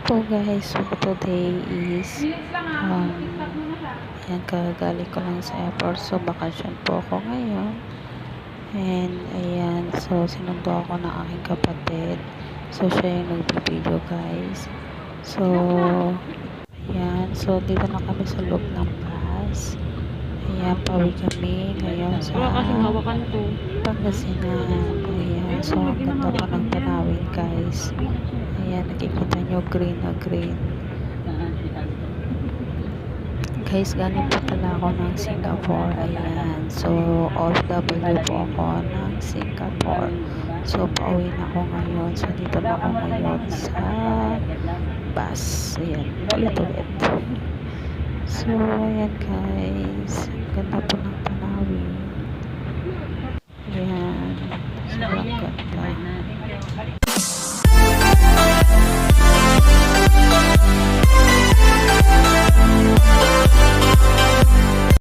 po guys, so today is um, ayan kagaling ko lang sa airport. So bakasyon po ako ngayon. And ayan so sinundo ako ng aking kapatid. So siya yung nagbibideo guys. So ayan so dito na kami sa loob ng bus. Ayan pauwi kami ngayon sa. Pangasinan. Ayan so ang ganda pa ng tanawin guys ayan nakikita nyo green na green. Guys galing po pala ako ng Singapore. Ayan so OFW po ako ng Singapore. So pauwi na ako ngayon. So dito na ako ngayon sa bus. Ayan ulit ulit. So ayan guys